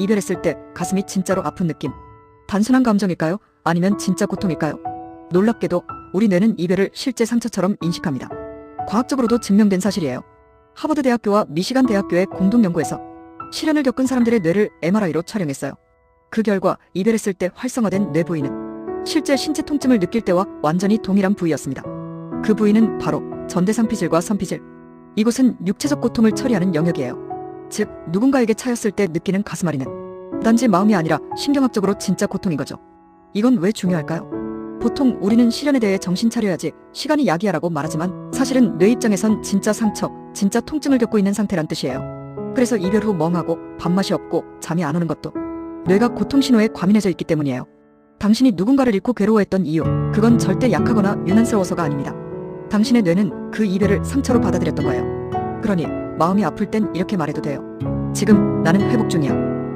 이별했을 때 가슴이 진짜로 아픈 느낌. 단순한 감정일까요? 아니면 진짜 고통일까요? 놀랍게도 우리 뇌는 이별을 실제 상처처럼 인식합니다. 과학적으로도 증명된 사실이에요. 하버드 대학교와 미시간 대학교의 공동 연구에서 실연을 겪은 사람들의 뇌를 MRI로 촬영했어요. 그 결과 이별했을 때 활성화된 뇌 부위는 실제 신체 통증을 느낄 때와 완전히 동일한 부위였습니다. 그 부위는 바로 전대상피질과 선피질. 이곳은 육체적 고통을 처리하는 영역이에요. 즉, 누군가에게 차였을 때 느끼는 가슴 앓이는 단지 마음이 아니라 신경학적으로 진짜 고통인 거죠. 이건 왜 중요할까요? 보통 우리는 실연에 대해 정신 차려야지 시간이 약이야라고 말하지만 사실은 뇌 입장에선 진짜 상처, 진짜 통증을 겪고 있는 상태란 뜻이에요. 그래서 이별 후 멍하고 밥맛이 없고 잠이 안 오는 것도 뇌가 고통 신호에 과민해져 있기 때문이에요. 당신이 누군가를 잃고 괴로워했던 이유, 그건 절대 약하거나 유난스러워서가 아닙니다. 당신의 뇌는 그 이별을 상처로 받아들였던 거예요. 그러니 마음이 아플 땐 이렇게 말해도 돼요. 지금 나는 회복 중이야.